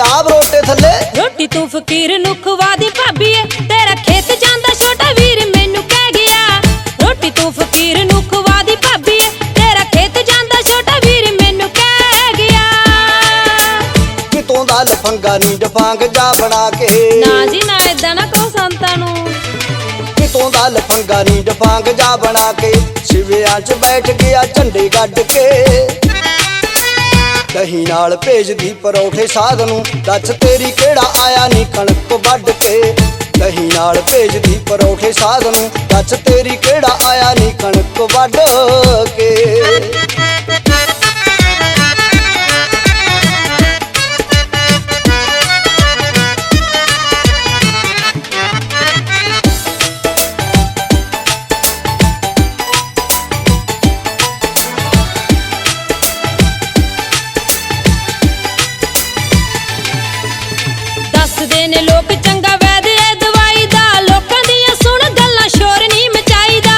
ਆਪ ਰੋਟੇ ਥੱਲੇ। ਰੋਟੀ ਤੂੰ ਫਕੀਰ ਨੂੰ ਖਵਾ ਦੀ ਭਾਬੀ ਏ। ਤੇਰਾ ਖੇਤ ਜਾਂਦਾ ਛੋਟਾ ਵੀਰ ਮੈਨੂੰ ਕਹਿ ਗਿਆ। ਰੋਟੀ ਤੂੰ ਫਕੀਰ ਨੂੰ ਖਵਾ ਦੀ ਭਾਬੀ ਏ। ਤੇਰਾ ਖੇਤ ਜਾਂਦਾ ਛੋਟਾ ਵੀਰ ਮੈਨੂੰ ਕਹਿ ਗਿਆ। ਕਿਤੋਂ ਦਾ ਲਫੰਗਾ ਨੀ ਡਫਾਂਗ ਜਾ ਬਣਾ ਕੇ। ਨਾ ਜੀ ਨਾ ਏਦਾਂ ਨਾ ਕਹੋ ਸੰਤਾਂ ਨੂੰ। ਕਿਤੋਂ ਦਾ ਲਫੰਗਾ ਨੀ ਡਫਾਂਗ ਜਾ ਬਣਾ ਕੇ। ਸਿਵਿਆਂ 'ਚ ਬੈਠ ਗਿਆ ਝੰਡੇ ਗੱਡ ਕੇ। ਦਹੀਂ ਨਾਲ ਭੇਜਦੀ ਪਰੌਠੇ ਸਾਧ ਨੂੰ। ਦੱਸ ਤੇਰੀ ਕਿਹੜਾ ਆਇਆ ਨੀ ਕਣਕ ਵੱਢ ਕੇ। ਦਹੀਂ ਨਾਲ ਭੇਜਦੀ ਪਰੌਠੇ ਸਾਧ ਨੂੰ। ਦੱਸ ਤੇਰੀ ਕਿਹੜਾ ਆਇਆ ਨੀ ਕਣਕ ਵੱਢ ਕੇ। ਨੇ ਲੋਕ ਚੰਗਾ ਵੈਦ ਏ ਦਵਾਈ ਦਾ। ਲੋਕਾਂ ਦੀਆਂ ਸੁਣ ਗੱਲਾਂ, ਸ਼ੋਰ ਨਹੀਂ ਮਚਾਈਦਾ।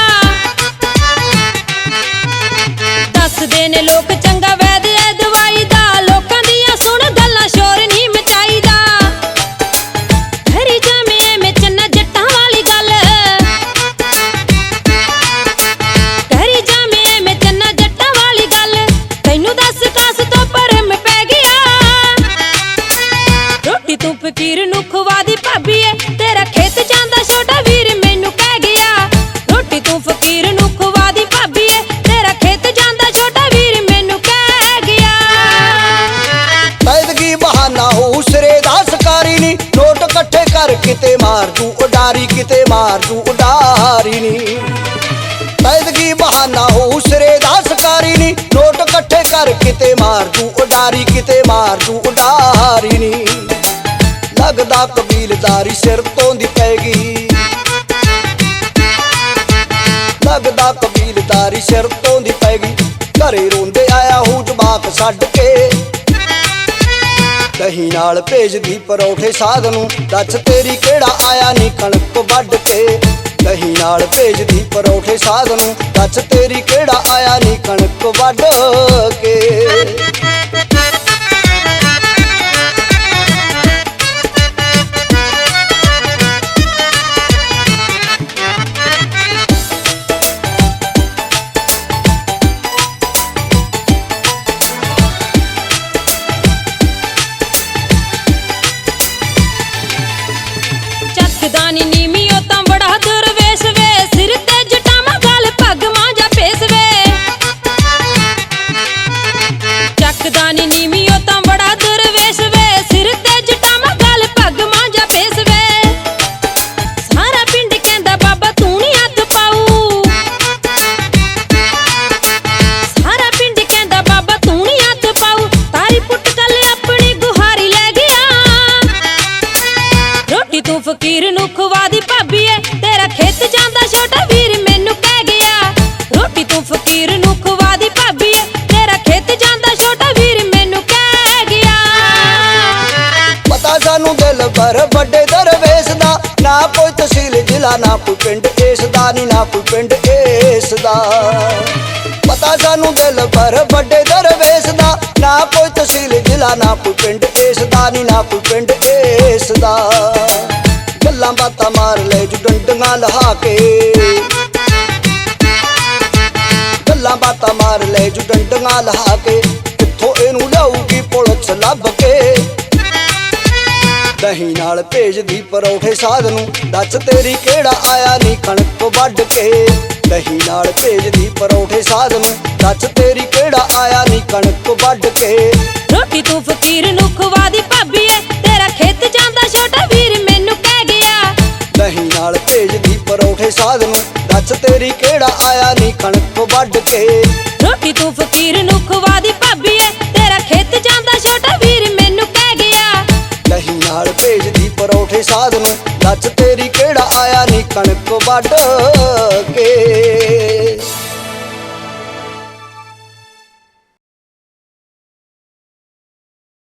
ਦੱਸਦੇ ਨੇ ਲੋਕ ਮਾਰ ਤੂੰ ਉਡਾਰੀ ਕਿਤੇ ਮਾਰ ਤੂੰ ਉਡਾਰੀ ਨੀ। ਪੈਦਗੀ ਬਹਾਨਾ ਹੋ, ਸਿਰੇ ਦਾ ਸਕਾਰੀ ਨੀ। ਨੋਟ ਇਕੱਠੇ ਕਰ ਕਿਤੇ ਮਾਰ ਤੂੰ ਉਡਾਰੀ ਕਿਤੇ ਮਾਰ ਤੂੰ ਉਡਾਰੀ ਨੀ। ਲੱਗਦਾ ਕਬੀਲਦਾਰੀ ਸਿਰ ਤੋਂ ਦੀ ਪੈਗੀ ਲੱਗਦਾ ਕਬੀਲਦਾਰੀ ਸਿਰ ਤੋਂ ਦੀ ਪੈਗੀ ਘਰੇ ਰੋਂਦੇ ਆਇਆ ਹੂ, ਜਵਾਕ ਛੱਡ ਕੇ। ਦਹੀਂ ਨਾਲ ਭੇਜਦੀ ਪਰੌਠੇ ਸਾਧ ਨੂੰ। ਦੱਸ ਤੇਰੀ ਕਿਹੜਾ ਆਇਆ ਨੀ ਕਣਕ ਵੱਢ ਕੇ। ਦਹੀਂ ਨਾਲ ਭੇਜਦੀ ਪਰੌਠੇ ਸਾਧ ਨੂੰ। ਦੱਸ ਤੇਰੀ ਕਿਹੜਾ ਆਇਆ ਨੀ ਕਣਕ ਵੱਢ ਕੇ। ਚੱਕਦਾ ਨੀ ਨੀਵੀਂ, ਉਹ ਤਾਂ ਬੜਾ ਦਰਵੇਸ਼ ਵੇ। ਸਿਰ ਤੇ ਜਟਾਵਾਂ, ਗਲ ਪੱਗ ਮਾਂਜਾ ਫੇਸ ਵੇ। ਸਾਰਾ ਪਿੰਡ ਕਹਿੰਦਾ, ਬਾਬਾ, ਤੂੰ ਨੀ ਹੱਥ ਪਾਊ। ਸਾਰਾ ਪਿੰਡ ਕਹਿੰਦਾ, ਬਾਬਾ, ਤੂੰ ਨੀ ਹੱਥ ਪਾਊ। ਤਾਰੀ ਪੁੱਟ ਕੱਲ ਆਪਣੀ ਗੁਹਾਰੀ ਲੈ ਗਿਆ। ਰੋਟੀ ਤੂੰ ਫਕੀਰ ਨੂੰ ਪਰ ਵੱਡੇ ਦਰਵੇਸ਼ ਦਾ ਨਾ ਕੋਈ ਤਹਿਸੀਲ ਜ਼ਿਲ੍ਹਾ, ਨਾ ਕੋਈ ਪਿੰਡ ਇਸ ਦਾ, ਨੀ ਨਾ ਕੋਈ ਪਿੰਡ ਇਸ ਦਾ। ਪਤਾ ਸਾਨੂੰ ਦਿਲ ਪਰ ਵੱਡੇ ਦਰਵੇਸ਼ ਦਾ ਨਾ ਕੋਈ ਤਹਿਸੀਲ ਜ਼ਿਲ੍ਹਾ, ਨਾ ਕੋਈ ਪਿੰਡ ਇਸ ਦਾ, ਨੀ ਨਾ ਕੋਈ ਪਿੰਡ ਇਸ ਦਾ। ਗੱਲਾਂ ਬਾਤਾਂ ਮਾਰ ਲੈ ਜੂ ਡੰਡੀਆਂ ਲਹਾ ਕੇ। ਗੱਲਾਂ ਬਾਤਾਂ ਮਾਰ ਲੈ ਜੂ ਡੰਡੀਆਂ ਲਹਾ ਕੇ। ਕਿੱਥੋਂ ਇਹਨੂੰ ਲਿਆਊਗੀ ਪੁਲਿਸ ਲੱਭ ਦਹੀਂ ਨਾਲ ਭੇਜਦੀ ਪਰੌਠੇ ਸਾਧ ਨੂੰ। ਦੱਸ ਤੇਰੀ ਕਿਹੜਾ ਆਇਆ ਨੀ ਕਣਕ ਵੱਢ ਕੇ। ਦਹੀਂ ਨਾਲ ਭੇਜਦੀ ਪਰੌਠੇ ਸਾਧ ਨੂੰ। ਦੱਸ ਤੇਰੀ ਕਿਹੜਾ ਆਇਆ ਨੀ ਕਣਕ ਵੱਢ ਕੇ। ਰੋਟੀ ਤੂੰ ਫਕੀਰ ਨੂੰ ਖਵਾ ਦੀ ਭਾਬੀ ਏ। ਤੇਰਾ ਖੇਤ ਜਾਂਦਾ ਛੋਟਾ ਵੀਰ ਮੈਨੂੰ ਕਹਿ ਗਿਆ। ਦਹੀਂ ਨਾਲ ਭੇਜਦੀ ਪਰੌਠੇ ਸਾਧ ਨੂੰ। ਦੱਸ ਤੇਰੀ ਕਿਹੜਾ ਆਇਆ ਨੀ ਕਣਕ ਵੱਢ ਕੇ। ਕਣਕ ਵੱਢ ਕੇ